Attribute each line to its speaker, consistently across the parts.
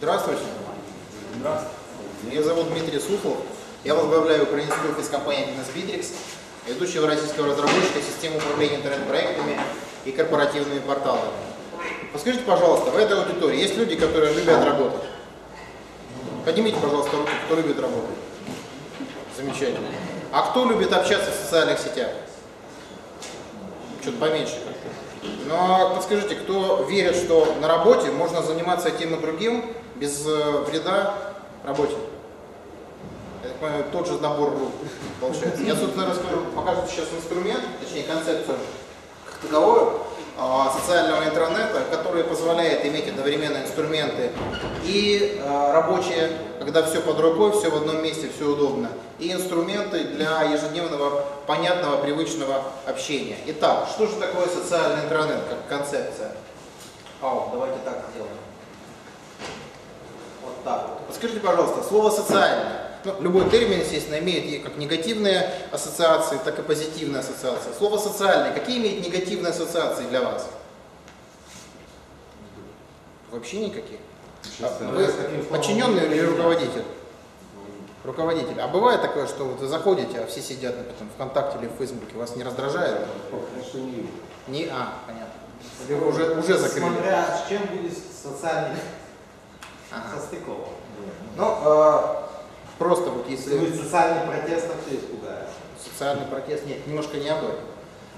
Speaker 1: Здравствуйте. Здравствуйте. Меня зовут Дмитрий Суслов. Я возглавляю украинский офис компании Bittrex, ведущего российского разработчика системы управления интернет-проектами и корпоративными порталами. Подскажите, пожалуйста, в этой аудитории есть люди, которые любят работать? Поднимите, пожалуйста, руки, кто любит работать. Замечательно. А кто любит общаться в социальных сетях? Что-то поменьше. Но подскажите, кто верит, что на работе можно заниматься тем и другим без э, вреда работе? Я тот же набор рук получается. Я, собственно, расскажу, покажу сейчас инструмент, точнее концепцию как таковую а, социального интернета, который позволяет иметь одновременно инструменты и а, рабочие, когда все под рукой, все в одном месте, все удобно, и инструменты для ежедневного, понятного, привычного общения. Итак, что же такое социальный интернет как концепция? Ау, давайте так сделаем. Вот так вот. Подскажите, пожалуйста, слово «социальный». Ну, любой термин, естественно, имеет как негативные ассоциации, так и позитивные ассоциации. Слово «социальный» какие имеет негативные ассоциации для вас? Вообще никаких. А вы подчиненный или руководитель? Руководитель. А бывает такое, что вот вы заходите, а все сидят например, ВКонтакте или в Фейсбуке, вас не раздражает? Не, а, понятно. Или вы уже, уже закрыли?
Speaker 2: Смотря с чем будет социальный ага. состыкован.
Speaker 1: Ну, э, просто вот если...
Speaker 2: Будет социальный протест, то все испугает.
Speaker 1: Социальный протест, нет, немножко не об этом.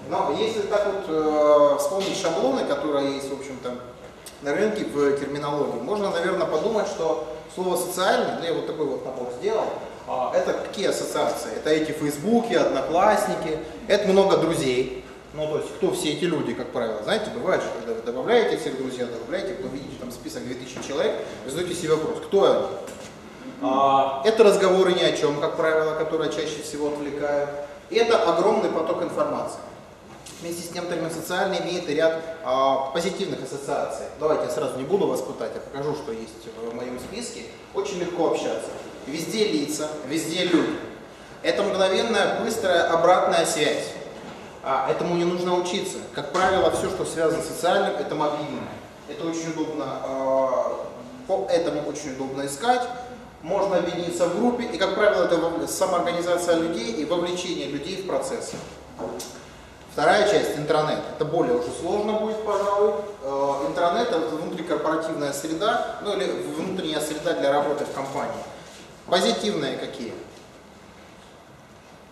Speaker 1: Но если так вот э, вспомнить шаблоны, которые есть, в общем-то, на рынке в терминологии, можно, наверное, подумать, что слово «социальный», да, я вот такой вот набор сделал, э, это какие ассоциации? Это эти фейсбуки, одноклассники, это много друзей, ну, то есть, кто все эти люди, как правило. Знаете, бывает, что когда вы добавляете всех друзей, добавляете, вы видите там список 2000 человек, вы задаете себе вопрос, кто это? А, это разговоры ни о чем, как правило, которые чаще всего отвлекают. Это огромный поток информации. Вместе с тем термин социальный имеет ряд а, позитивных ассоциаций. Давайте я сразу не буду вас пытать, я покажу, что есть в моем списке. Очень легко общаться. Везде лица, везде люди. Это мгновенная, быстрая обратная связь. А этому не нужно учиться. Как правило, все, что связано с социальным, это мобильное. Это очень удобно, а, по этому очень удобно искать. Можно объединиться в группе, и, как правило, это самоорганизация людей и вовлечение людей в процесс. Вторая часть – интернет. Это более уже сложно будет, пожалуй. А, интернет – это внутрикорпоративная среда, ну или внутренняя среда для работы в компании. Позитивные какие?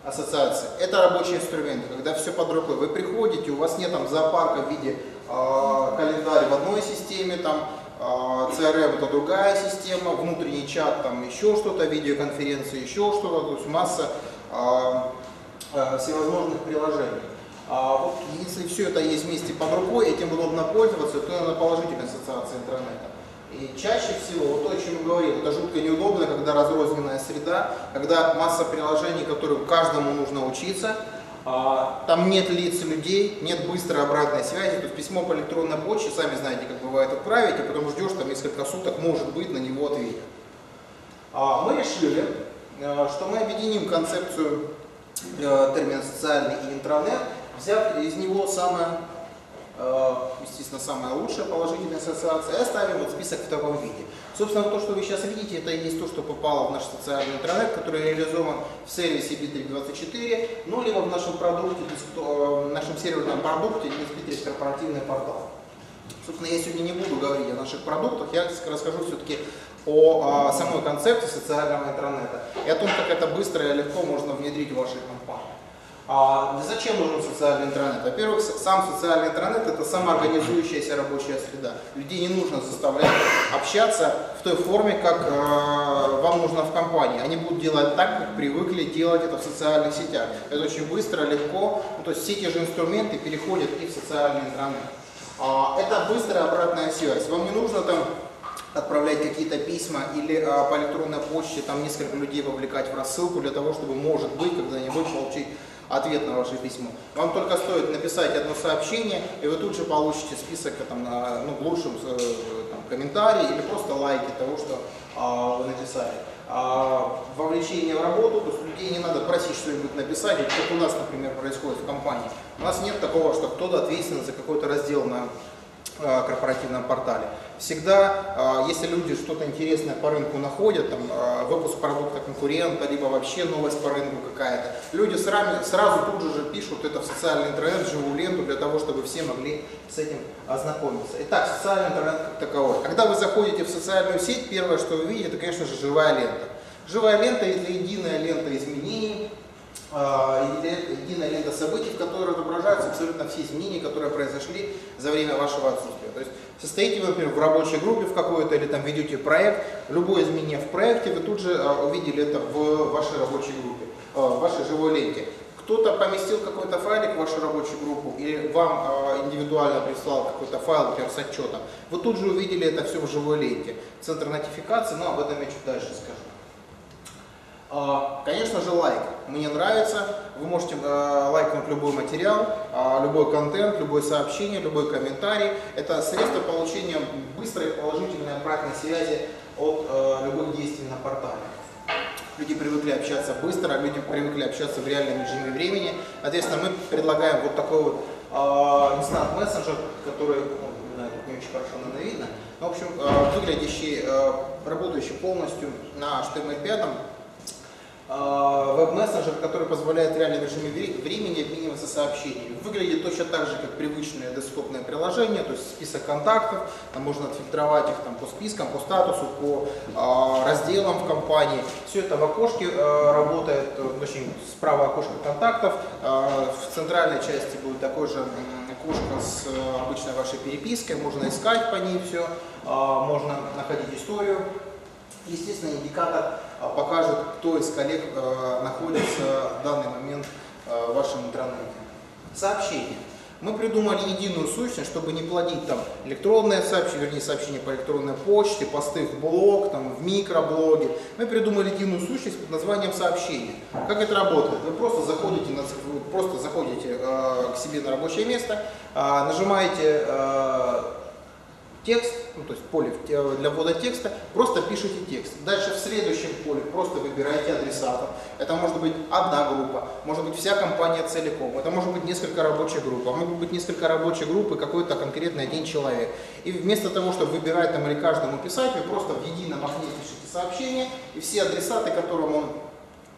Speaker 1: Ассоциации. Это рабочий инструмент, когда все под рукой. Вы приходите, у вас нет там зоопарка в виде э, календаря в одной системе, там э, CRM это другая система, внутренний чат, там еще что-то, видеоконференции, еще что-то, то есть масса э, э, всевозможных приложений. А вот если все это есть вместе под рукой, этим удобно пользоваться, то это положительная ассоциация интернета. И чаще всего, вот то, о чем я говорил, это жутко неудобно, когда разрозненная среда, когда масса приложений, которым каждому нужно учиться, а, там нет лиц людей, нет быстрой обратной связи, то есть письмо по электронной почте, сами знаете, как бывает, отправить, а потом ждешь там несколько суток, может быть, на него ответят. А, мы решили, э, что мы объединим концепцию э, термина социальный и интранет, взяв из него самое естественно, самая лучшая положительная ассоциация, и оставим вот список в таком виде. Собственно, то, что вы сейчас видите, это и есть то, что попало в наш социальный интернет, который реализован в сервисе Bittrex24, ну, либо в нашем продукте, э, в нашем серверном продукте Bittrex корпоративный портал. Собственно, я сегодня не буду говорить о наших продуктах, я расскажу все-таки о, о самой концепции социального интернета и о том, как это быстро и легко можно внедрить в вашей компании. А зачем нужен социальный интернет? Во-первых, сам социальный интернет это самоорганизующаяся рабочая среда. Людей не нужно заставлять общаться в той форме, как э, вам нужно в компании. Они будут делать так, как привыкли делать это в социальных сетях. Это очень быстро, легко. Ну, то есть все те же инструменты переходят и в социальный интернет. А, это быстрая обратная связь. Вам не нужно там отправлять какие-то письма или а, по электронной почте там несколько людей вовлекать в рассылку для того, чтобы, может быть, когда-нибудь получить ответ на ваше письмо. Вам только стоит написать одно сообщение, и вы тут же получите список там, на, ну, в лучшем э, там, комментарии или просто лайки того, что а, вы написали. А, вовлечение в работу, то есть людей не надо просить что-нибудь написать, как у нас, например, происходит в компании. У нас нет такого, что кто-то ответственен за какой-то раздел на а, корпоративном портале. Всегда, э, если люди что-то интересное по рынку находят, там, э, выпуск продукта конкурента, либо вообще новость по рынку какая-то, люди сразу, сразу тут же, же пишут это в социальный интернет, в живую ленту, для того, чтобы все могли с этим ознакомиться. Итак, социальный интернет как таковой. Когда вы заходите в социальную сеть, первое, что вы видите, это, конечно же, живая лента. Живая лента – это единая лента изменений, а, единая лента событий, в которой отображаются абсолютно все изменения, которые произошли за время вашего отсутствия. То есть состоите вы, например, в рабочей группе в какой-то или там ведете проект, любое изменение в проекте, вы тут же а, увидели это в вашей рабочей группе, а, в вашей живой ленте. Кто-то поместил какой-то файлик в вашу рабочую группу или вам индивидуально прислал какой-то файл, например, с отчетом, вы тут же увидели это все в живой ленте. Центр нотификации, но об этом я чуть дальше скажу. А, конечно же, лайк. Мне нравится. Вы можете э, лайкнуть любой материал, э, любой контент, любое сообщение, любой комментарий. Это средство получения быстрой положительной обратной связи от э, любых действий на портале. Люди привыкли общаться быстро, люди привыкли общаться в реальном режиме времени. Соответственно, мы предлагаем вот такой вот инстант мессенджер, который, ну, не очень хорошо, наверное, видно. Но, в общем, выглядящий, работающий полностью на HTML5, а, веб-мессенджер, который позволяет в реальном режиме времени обмениваться сообщениями. Выглядит точно так же, как привычное десктопное приложение, то есть список контактов, там можно отфильтровать их там, по спискам, по статусу, по э, разделам в компании. Все это в окошке э, работает, точнее, справа окошко контактов, э, в центральной части будет такое же окошко с обычной вашей перепиской, можно искать по ней все, можно находить историю Естественно, индикатор а, покажет, кто из коллег а, находится в данный момент а, в вашем интернете. Сообщение. Мы придумали единую сущность, чтобы не плодить там электронные сообщения, вернее сообщения по электронной почте, посты в блог, там, в микроблоге. Мы придумали единую сущность под названием сообщение. Как это работает? Вы просто заходите, на, просто заходите э, к себе на рабочее место, э, нажимаете э, текст, ну, то есть поле для ввода текста, просто пишите текст. Дальше в следующем поле просто выбираете адресатов. Это может быть одна группа, может быть вся компания целиком, это может быть несколько рабочих групп, а могут быть несколько рабочих групп и какой-то конкретный один человек. И вместо того, чтобы выбирать там или каждому писать, вы просто в едином окне пишете сообщение, и все адресаты, которым он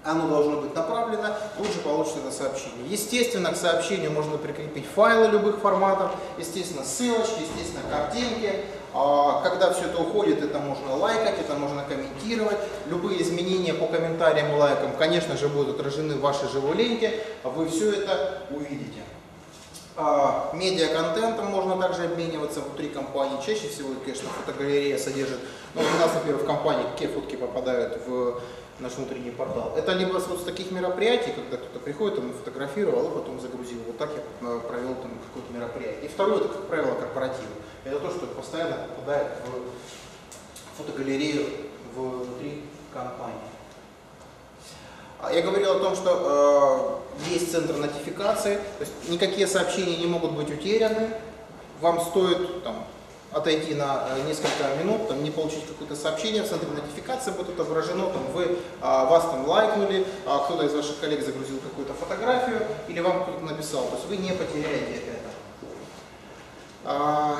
Speaker 1: оно должно быть направлено, же получится это сообщение. Естественно, к сообщению можно прикрепить файлы любых форматов, естественно, ссылочки, естественно, картинки. А, когда все это уходит, это можно лайкать, это можно комментировать. Любые изменения по комментариям и лайкам, конечно же, будут отражены в вашей живой ленте, вы все это увидите. А, медиа-контентом можно также обмениваться внутри компании. Чаще всего, конечно, фотогалерея содержит. Но у нас, например, в компании какие фотки попадают в наш внутренний портал. Это либо вот с таких мероприятий, когда кто-то приходит, он фотографировал, и потом загрузил. Вот так я э, провел там какое-то мероприятие. И второе, это, как правило, корпоративы. Это то, что постоянно попадает в фотогалерею внутри компании. А я говорил о том, что э, есть центр нотификации, то есть никакие сообщения не могут быть утеряны. Вам стоит там, отойти на э, несколько минут, там, не получить какое-то сообщение, в центре нотификации будет отображено, там, вы, а, вас там лайкнули, а, кто-то из ваших коллег загрузил какую-то фотографию, или вам кто-то написал, то есть вы не потеряете это. А,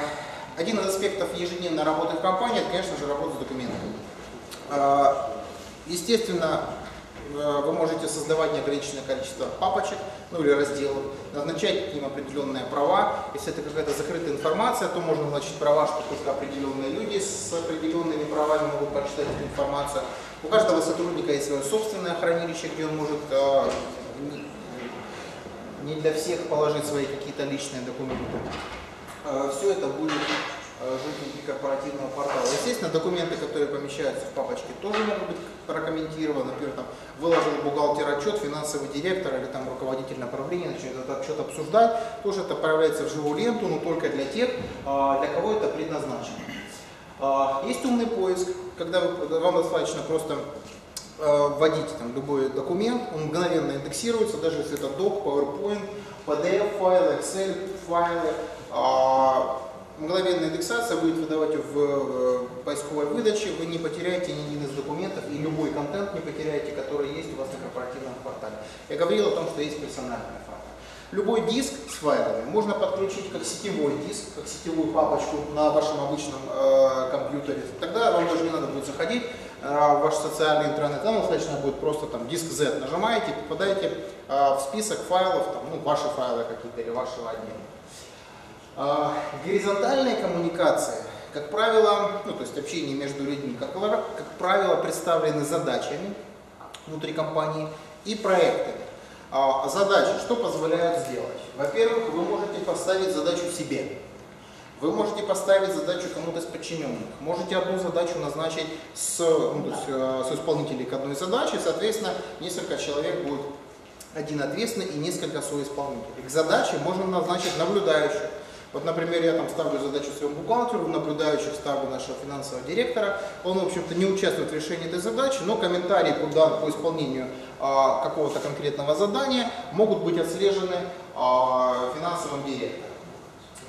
Speaker 1: один из аспектов ежедневной работы в компании, это, конечно же, работа с документами. Естественно, вы можете создавать неограниченное количество папочек, ну или разделов, назначать к ним определенные права. Если это какая-то закрытая информация, то можно назначить права, что только определенные люди с определенными правами могут прочитать эту информацию. У каждого сотрудника есть свое собственное хранилище, где он может э, не для всех положить свои какие-то личные документы. Э, Все это будет Жить корпоративного портала. Естественно, документы, которые помещаются в папочке, тоже могут быть прокомментированы. Например, там, выложил бухгалтер отчет, финансовый директор или там, руководитель направления начнет этот отчет обсуждать. Тоже это отправляется в живую ленту, но только для тех, а, для кого это предназначено. А, есть умный поиск, когда вам достаточно просто э, вводить там любой документ, он мгновенно индексируется, даже если это док, PowerPoint, PDF файлы, Excel файлы, а, мгновенная индексация будет выдавать в э, поисковой выдаче, вы не потеряете ни один из документов и любой контент не потеряете, который есть у вас на корпоративном портале. Я говорил о том, что есть персональная фото. Любой диск с файлами можно подключить как сетевой диск, как сетевую папочку на вашем обычном э, компьютере. Тогда вам даже не надо будет заходить э, в ваш социальный интернет. Там достаточно будет просто там диск Z нажимаете, попадаете э, в список файлов, там, ну, ваши файлы какие-то или вашего отдела. Э, горизонтальные коммуникации, как правило, ну, то есть общение между людьми, как, как правило, представлены задачами внутри компании и проектами. А, задачи, что позволяют сделать? Во-первых, вы можете поставить задачу себе. Вы можете поставить задачу кому-то из подчиненных. Можете одну задачу назначить с, ну, то есть, э, с исполнителей к одной задаче, соответственно, несколько человек будет один ответственный и несколько соисполнителей. К задаче можно назначить наблюдающих. Вот, например, я там ставлю задачу своему бухгалтеру, наблюдающих ставлю нашего финансового директора. Он, в общем-то, не участвует в решении этой задачи, но комментарии по, по исполнению а, какого-то конкретного задания могут быть отслежены а, финансовым директором.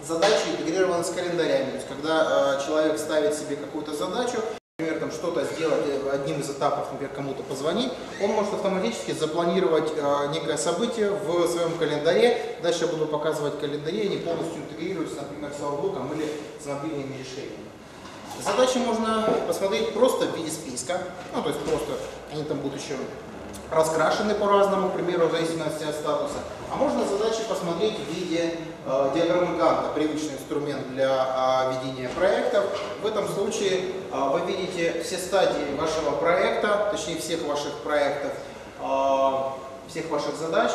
Speaker 1: Задачи интегрированы с календарями, то есть когда а, человек ставит себе какую-то задачу, например, там что-то сделать, э, одним из этапов, например, кому-то позвонить, он может автоматически запланировать э, некое событие в своем календаре. Дальше я буду показывать календаре, они полностью интегрируются, например, с Outlook или с мобильными решениями. Задачи можно посмотреть просто в виде списка, ну то есть просто они там будут еще раскрашены по-разному, к примеру, в зависимости от статуса. А можно задачи посмотреть в виде э, диаграммы Ганта, привычный инструмент для э, ведения проектов. В этом случае э, вы видите все стадии вашего проекта, точнее всех ваших проектов, э, всех ваших задач.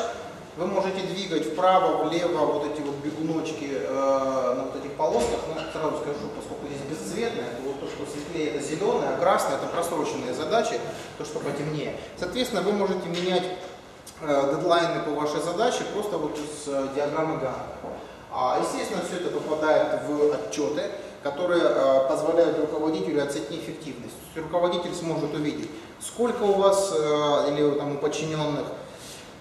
Speaker 1: Вы можете двигать вправо, влево вот эти вот бегуночки э, на вот этих полосках. Но сразу скажу, поскольку здесь бесцветное, то то, что светлее, это зеленое, а красное это просроченные задачи, то, что потемнее. Соответственно, вы можете менять э, дедлайны по вашей задаче просто вот из э, диаграммы Ганта. А, естественно, все это попадает в отчеты, которые э, позволяют руководителю оценить эффективность. руководитель сможет увидеть, сколько у вас э, или там, у подчиненных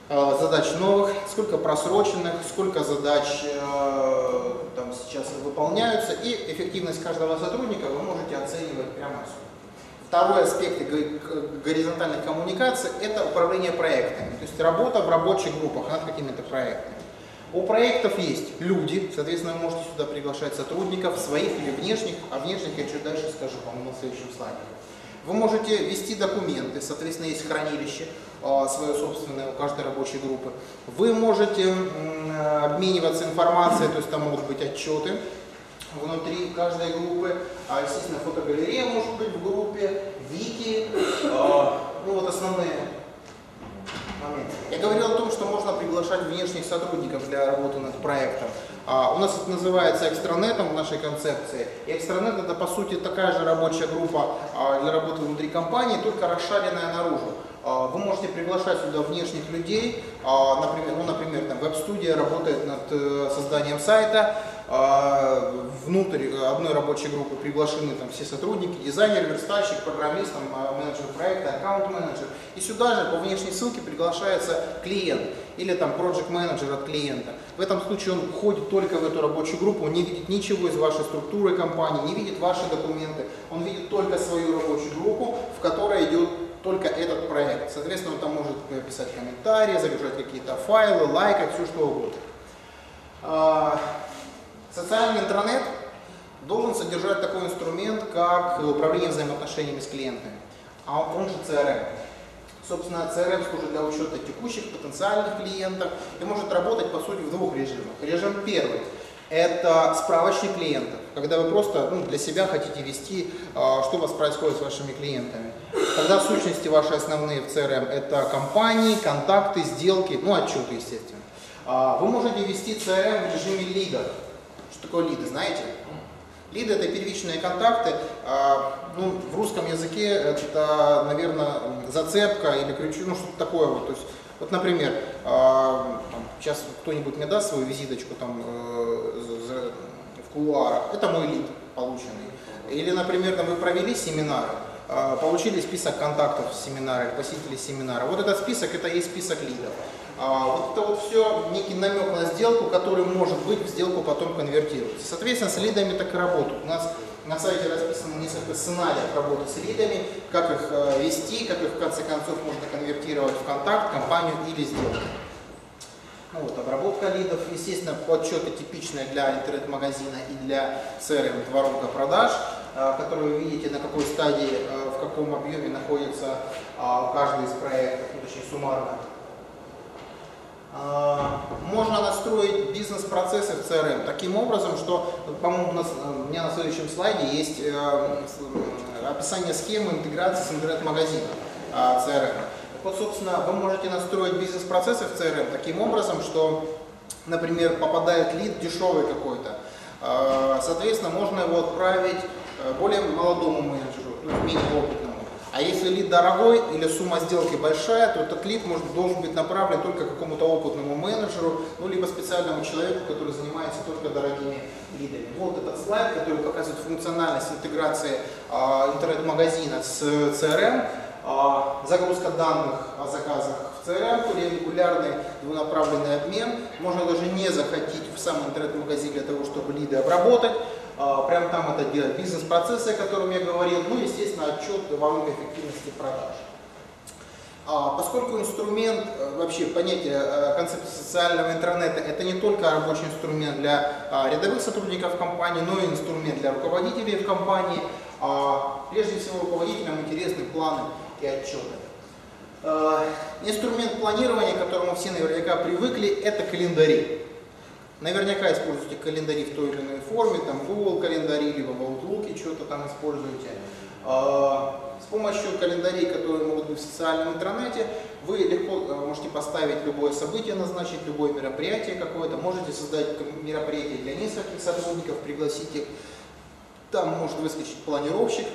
Speaker 1: задач новых, сколько просроченных, сколько задач э, там сейчас выполняются, и эффективность каждого сотрудника вы можете оценивать прямо отсюда. Второй аспект горизонтальных коммуникаций – это управление проектами, то есть работа в рабочих группах над какими-то проектами. У проектов есть люди, соответственно, вы можете сюда приглашать сотрудников, своих или внешних, а внешних я чуть дальше скажу, по-моему, на следующем слайде. Вы можете вести документы, соответственно, есть хранилище, а, свое собственное у каждой рабочей группы. Вы можете обмениваться информацией, то есть там могут быть отчеты внутри каждой группы. А, естественно, фотогалерея может быть в группе, вики, а, ну вот основные моменты. Я говорил о том, что можно приглашать внешних сотрудников для работы над проектом. А, у нас это называется экстранетом в нашей концепции. И экстранет это по сути такая же рабочая группа а, для работы внутри компании, только расшаренная наружу. А, вы можете приглашать сюда внешних людей, а, например, ну, например там веб-студия работает над э, созданием сайта, а, внутрь одной рабочей группы приглашены там все сотрудники, дизайнер, верстальщик, программист, там, менеджер проекта, аккаунт-менеджер. И сюда же по внешней ссылке приглашается клиент или там project менеджер от клиента. В этом случае он входит только в эту рабочую группу, он не видит ничего из вашей структуры компании, не видит ваши документы, он видит только свою рабочую группу, в которой идет только этот проект. Соответственно, он там может писать комментарии, загружать какие-то файлы, лайкать, все что угодно. А, социальный интернет должен содержать такой инструмент, как управление взаимоотношениями с клиентами, а он же CRM. Собственно, CRM служит для учета текущих потенциальных клиентов и может работать, по сути, в двух режимах. Режим первый – это справочник клиентов, когда вы просто ну, для себя хотите вести, а, что у вас происходит с вашими клиентами. Когда сущности ваши основные в CRM это компании, контакты, сделки, ну отчеты, естественно. А, вы можете вести CRM в режиме лида. Что такое лиды, знаете? Лиды это первичные контакты. А, ну, в русском языке это, наверное, зацепка или ключ, ну что-то такое вот. То есть вот, например, а, сейчас кто-нибудь мне даст свою визиточку там э, в кулуарах, это мой лид полученный. Или, например, там, вы провели семинар, а, получили список контактов с семинара, посетили семинара. Вот этот список, это и список лидов. А, вот это вот все некий намек на сделку, который может быть в сделку потом конвертируется. Соответственно, с лидами так и работают. У нас на сайте расписано несколько сценариев работы с лидами, как их э, вести, как их в конце концов можно конвертировать в контакт, компанию или сделку. Ну Вот, обработка лидов, естественно, подсчеты типичные для интернет-магазина и для CRM, это воронка продаж, э, которую вы видите, на какой стадии, э, в каком объеме находится а, каждый из проектов, ну, точнее суммарно. А, Можно настроить бизнес-процессы в CRM таким образом, что, по-моему, у, нас, э, у меня на следующем слайде есть э, э, описание схемы интеграции с интернет-магазином э, CRM. Вот, собственно, вы можете настроить бизнес-процессы в CRM таким образом, что, например, попадает лид дешевый какой-то. Э, Соответственно, можно его отправить э, более молодому менеджеру, есть менее опытному. А если лид дорогой или сумма сделки большая, то этот лид может, должен быть направлен только какому-то опытному менеджеру, ну, либо специальному человеку, который занимается только дорогими лидами. Вот этот слайд, который показывает функциональность интеграции а, интернет-магазина с CRM, а, загрузка данных о заказах в CRM, регулярный двунаправленный обмен. Можно даже не заходить в сам интернет-магазин для того, чтобы лиды обработать. А, Прямо там это делать бизнес-процессы, о котором я говорил, ну, естественно, отчет воронка эффективности продаж. А, Поскольку инструмент, э, вообще понятие э, концепции социального интернета, это не только рабочий инструмент для а, рядовых сотрудников компании, но и инструмент для руководителей в компании. Прежде всего руководителям интересны планы и отчеты. Э, Инструмент планирования, к которому все наверняка привыкли, это календари. Наверняка используете календари в той или иной форме, там Google календари, либо в Outlook что-то там используете. А, С помощью календарей, которые могут быть в социальном интернете, вы легко э, можете поставить любое событие, назначить любое мероприятие какое-то, можете создать мероприятие для нескольких сотрудников, пригласить их. Там может выскочить планировщик,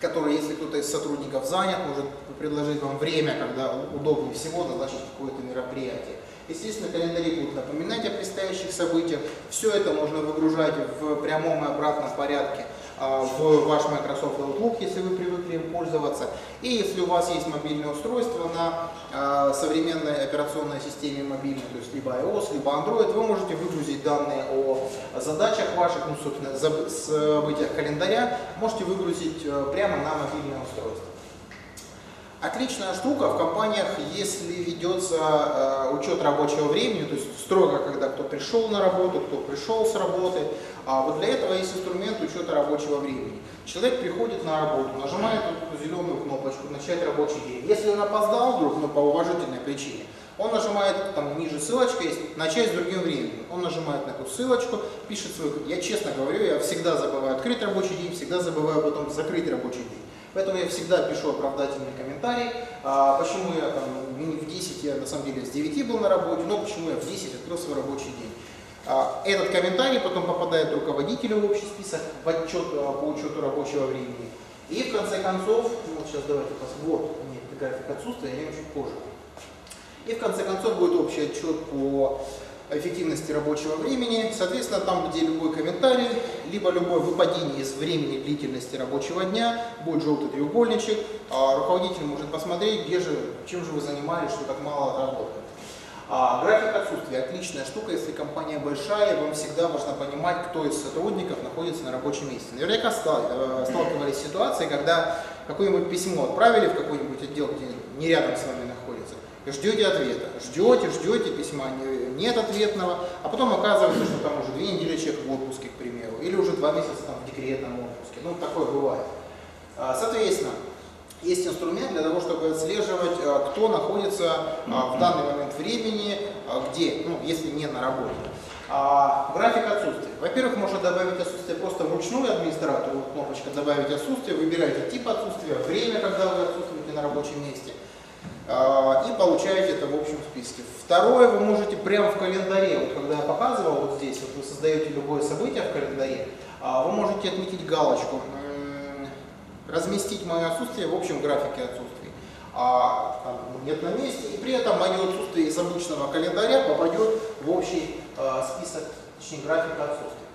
Speaker 1: который, если кто-то из сотрудников занят, может предложить вам время, когда удобнее всего назначить какое-то мероприятие. Естественно, календари будут напоминать о предстоящих событиях. Все это можно выгружать в прямом и обратном порядке а, в ваш Microsoft Outlook, если вы привыкли им пользоваться. И если у вас есть мобильное устройство на а, современной операционной системе мобильной, то есть либо iOS, либо Android, вы можете выгрузить данные о задачах ваших, ну, собственно, событиях календаря, можете выгрузить э, прямо на мобильное устройство. Отличная штука в компаниях, если ведется э, учет рабочего времени, то есть строго, когда кто пришел на работу, кто пришел с работы. А вот для этого есть инструмент учета рабочего времени. Человек приходит на работу, нажимает эту зеленую кнопочку «Начать рабочий день». Если он опоздал вдруг, но по уважительной причине, он нажимает, там ниже ссылочка есть, начать с другим временем. Он нажимает на эту ссылочку, пишет свой... Я честно говорю, я всегда забываю открыть рабочий день, всегда забываю потом закрыть рабочий день. Поэтому я всегда пишу оправдательный комментарий, а, почему я там не в 10, я на самом деле с 9 был на работе, но почему я в 10 открыл свой рабочий день. А, Этот комментарий потом попадает руководителю в общий список, в отчет а, по учету рабочего времени. И в конце концов, ну, вот сейчас давайте посмотрим, вот меня график отсутствия, я чуть позже. И в конце концов будет общий отчет по эффективности рабочего времени. Соответственно, там, где любой комментарий, либо любое выпадение из времени длительности рабочего дня, будет желтый треугольничек, а руководитель может посмотреть, где же, чем же вы занимались, что так мало отработали. А, график отсутствия отличная штука, если компания большая, вам всегда важно понимать, кто из сотрудников находится на рабочем месте. Наверняка э, сталкивались с ситуацией, когда какое-нибудь письмо отправили в какой-нибудь отдел, где не рядом с вами находится, ждете ответа. Ждете, ждете письма, не- нет ответного, а потом оказывается, что там уже две недели человек в отпуске, к примеру, или уже два месяца там в декретном отпуске. Ну, такое бывает. А, Соответственно, есть инструмент для того, чтобы отслеживать, а, кто находится а, в данный момент времени, где, ну, если не на работе. А, График отсутствия. Во-первых, можно добавить отсутствие просто вручную администратору, вот кнопочка «Добавить отсутствие», выбираете тип отсутствия, время, когда вы отсутствуете на рабочем месте, и получаете это в общем списке. Второе, вы можете прямо в календаре, вот когда я показывал вот здесь, вот вы создаете любое событие в календаре, а, вы можете отметить галочку разместить мое отсутствие в общем графике отсутствий. А нет на месте, и при этом мое отсутствие из обычного календаря попадет в общий э, список, точнее график отсутствия.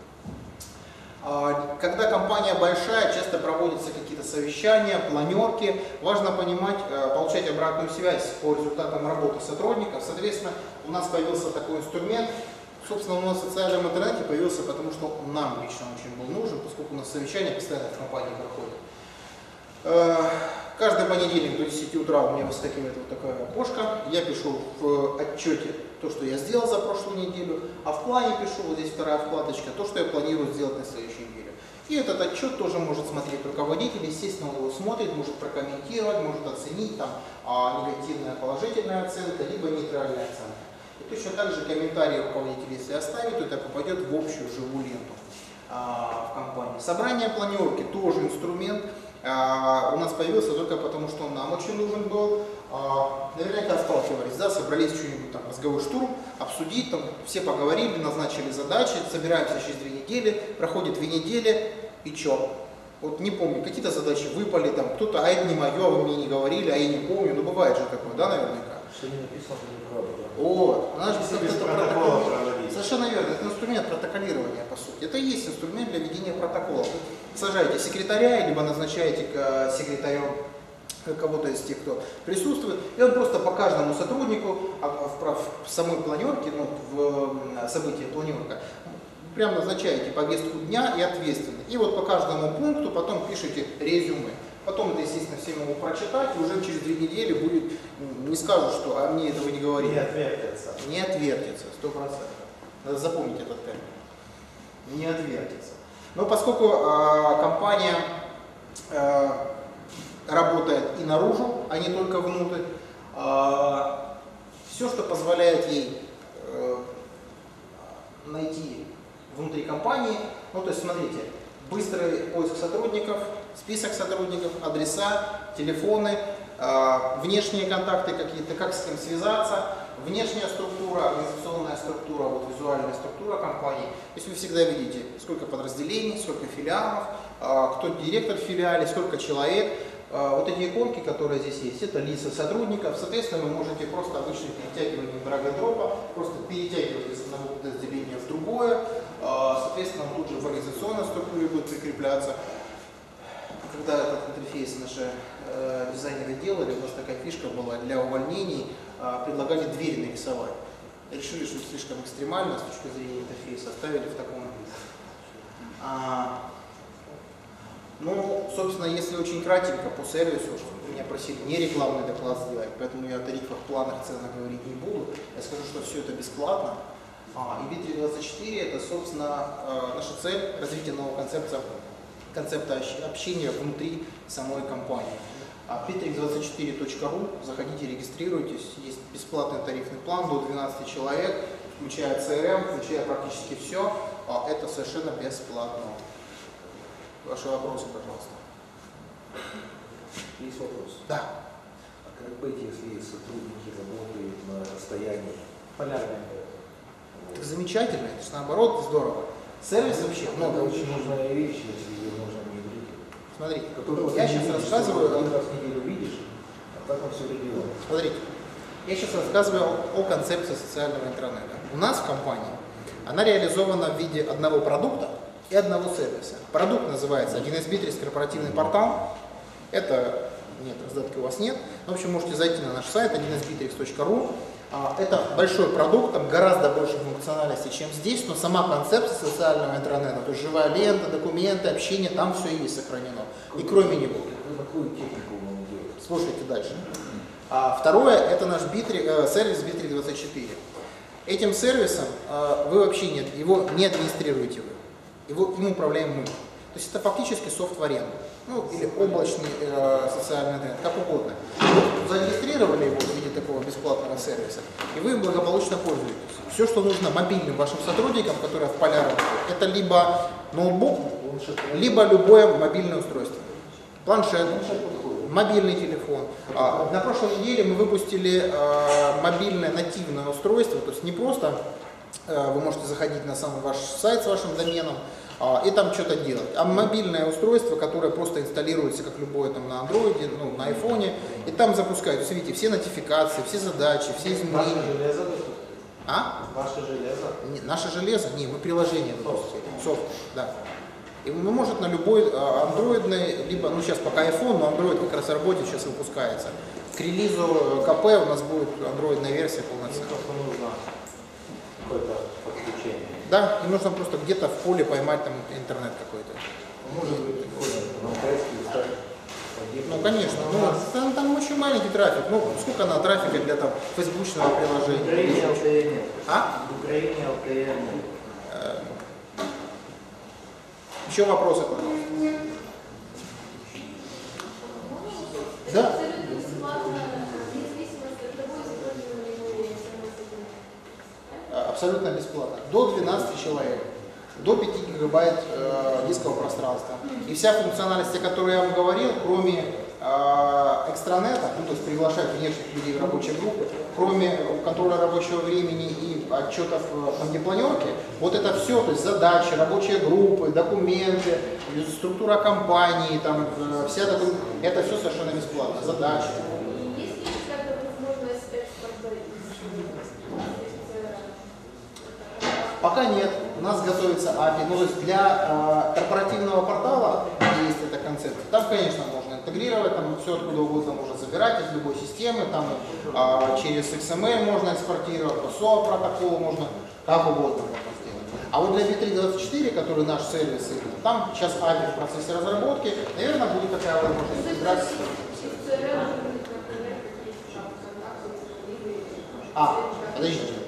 Speaker 1: А, Когда компания большая, часто проводятся какие-то совещания, планерки. Важно понимать, э, получать обратную связь по результатам работы сотрудников. Соответственно, у нас появился такой инструмент. Собственно, у нас в социальном интернете появился, потому что нам лично очень был нужен, поскольку у нас совещания постоянно в компании проходят. Каждый понедельник до 10 утра у меня выскакивает вот такая окошко. Я пишу в отчете то, что я сделал за прошлую неделю, а в плане пишу, вот здесь вторая вкладочка, то, что я планирую сделать на следующей неделе. И этот отчет тоже может смотреть руководитель, естественно, он его смотрит, может прокомментировать, может оценить там а, негативная, положительная оценка, либо нейтральная оценка. И точно так же комментарий руководитель, если оставит, то это попадет в общую живую ленту а, в компании. Собрание планерки тоже инструмент. А, у нас появился только потому, что он нам очень нужен был. А, наверняка сталкивались, да, собрались что-нибудь там, мозговой штурм, обсудить, там, все поговорили, назначили задачи, собираемся через две недели, проходит две недели, и что? Вот не помню, какие-то задачи выпали, там, кто-то, а это не мое, вы мне не говорили, а я не помню, ну бывает же такое, да, наверняка?
Speaker 2: Что не написано, то неправда. да.
Speaker 1: Вот, надо же как-то
Speaker 2: без
Speaker 1: это
Speaker 2: протокола
Speaker 1: протоколировать.
Speaker 2: проводить.
Speaker 1: Совершенно верно, это инструмент протоколирования, по сути. Это и есть инструмент для ведения протокола. Вы сажаете секретаря, либо назначаете к секретарем кого-то из тех, кто присутствует, и он просто по каждому сотруднику а, в, самой планерке, ну, в событии планерка, прям назначаете повестку дня и ответственность. И вот по каждому пункту потом пишете резюме. Потом это, естественно, все могут прочитать, и уже через две недели будет, не скажут, что а мне этого не говорили.
Speaker 2: Не отвертятся.
Speaker 1: Не отвертится, сто процентов. Надо запомнить этот термин. Не отвертится. Но поскольку э, компания э, работает и наружу, а не только внутрь, все, что позволяет ей э, найти внутри компании, ну то есть смотрите, быстрый поиск сотрудников, список сотрудников, адреса, телефоны, э, внешние контакты какие-то, как с кем связаться, внешняя структура, организационная структура, вот визуальная структура компании. То есть вы всегда видите, сколько подразделений, сколько филиалов, э, кто директор в филиале, сколько человек. Э, Вот эти иконки, которые здесь есть, это лица сотрудников. Соответственно, вы можете просто обычным перетягиванием драг-н-дропа просто перетягивать из одного подразделения в другое. Э, Соответственно, тут же в организационной структуре будет прикрепляться. Когда этот интерфейс наши э, дизайнеры делали, у нас такая фишка была для увольнений, предлагали двери нарисовать. Решили, что слишком экстремально с точки зрения интерфейса, оставили в таком виде. А, ну, собственно, если очень кратенько по сервису, меня просили не рекламный доклад сделать, поэтому я о тарифах, планах, ценах говорить не буду. Я скажу, что все это бесплатно. А, и B324 это, собственно, э, наша цель развития нового концепта, концепта общ- общения внутри самой компании. А bittrex24.ru, заходите, регистрируйтесь, есть бесплатный тарифный план до 12 человек, включая CRM, включая практически все. А, Это совершенно бесплатно. Ваши вопросы, пожалуйста.
Speaker 3: Есть вопрос.
Speaker 1: Да.
Speaker 3: А как быть, если сотрудники работают на расстоянии?
Speaker 2: Полярная.
Speaker 1: Так замечательно, это же наоборот здорово. Сервис вообще
Speaker 3: Это
Speaker 1: много.
Speaker 3: очень нужная вещь, если ее можно внедрить.
Speaker 1: Смотрите,
Speaker 3: Которую
Speaker 1: я
Speaker 3: ты не
Speaker 1: сейчас
Speaker 3: видишь,
Speaker 1: рассказываю,
Speaker 3: Один раз в неделю видишь, а так он все регион.
Speaker 1: смотрите, я сейчас рассказываю о, концепции социального интернета. У нас в компании она реализована в виде одного продукта и одного сервиса. Продукт называется 1С Битрис корпоративный портал. Это нет, раздатки у вас нет. В общем, можете зайти на наш сайт 1sbitrix.ru. А, Это большой продукт, там гораздо больше функциональности, чем здесь, но сама концепция социального интернета, то есть живая лента, документы, общение, там все есть сохранено. И кроме него.
Speaker 3: Какую технику он делает?
Speaker 1: Слушайте дальше. А второе, это наш Bitri- э, сервис Bittrex24. Этим сервисом э, вы вообще нет, его не администрируете вы. Его, им управляем мы. То есть это фактически софт в аренду. Ну, или облачный э, социальный интернет, как угодно. Зарегистрировали его в виде такого бесплатного сервиса, и вы им благополучно пользуетесь. Все, что нужно мобильным вашим сотрудникам, которые в работают, это либо ноутбук, либо любое мобильное устройство. Планшет, мобильный телефон. А, на прошлой неделе мы выпустили а, мобильное нативное устройство, то есть не просто а, вы можете заходить на самый ваш сайт с вашим доменом и там что-то делать, а мобильное устройство, которое просто инсталируется, как любое там на андроиде, ну, на айфоне, и там запускают, все видите, все нотификации, все задачи, все
Speaker 2: Ваше
Speaker 1: изменения.
Speaker 2: железо доступно?
Speaker 1: А?
Speaker 2: Ваше железо?
Speaker 1: Не, наше железо? Не, мы приложение выпустили. Софт, да. И он может на любой а, андроидный, либо, ну сейчас пока iPhone, но Android как раз работает, сейчас выпускается. К релизу э, КП у нас будет андроидная версия полноценная.
Speaker 2: подключение.
Speaker 1: Да, и нужно просто где-то в поле поймать там интернет какой-то.
Speaker 3: Может быть,
Speaker 1: Ну, конечно. Ну, там, там очень маленький трафик. Ну, сколько на трафика для там фейсбучного
Speaker 3: В
Speaker 1: приложения?
Speaker 3: Украине ЛТЕ нет.
Speaker 1: А?
Speaker 3: В Украине ЛТЕ нет.
Speaker 1: Еще вопросы, пожалуйста. Да.
Speaker 4: Абсолютно бесплатно, вне зависимости от того, использовали мы смс
Speaker 1: А, Абсолютно бесплатно. До 12 человек. До 5 гигабайт э, дискового пространства. И вся функциональность, о которой я вам говорил, кроме э, экстранета, ну, то есть приглашать внешних людей в рабочие группы, кроме контроля рабочего времени и отчетов э, там, где планерки, вот это все, то есть задачи, рабочие группы, документы, структура компании, там, э, вся докум- это все совершенно бесплатно. Задачи.
Speaker 4: И есть ли какая-то возможность экспорта из из,
Speaker 1: Пока нет. У нас готовится API. Ну, то есть для э, корпоративного портала есть эта концепция. Там, конечно, можно интегрировать, там все откуда угодно можно забирать из любой системы, там э, через XML можно экспортировать, по SOA протоколу можно, как угодно можно сделать. А вот для V324, который наш сервис, там сейчас API в процессе разработки, наверное, будет такая возможность интеграции.
Speaker 4: из CRM будет, например, какие-то там контакты или
Speaker 1: А, подождите.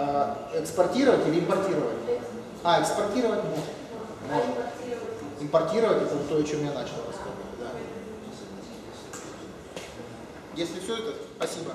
Speaker 1: Э, экспортировать или импортировать? А, экспортировать можно. Можно. Импортировать это то, о чем я начал рассказывать. Да. Если все это, спасибо.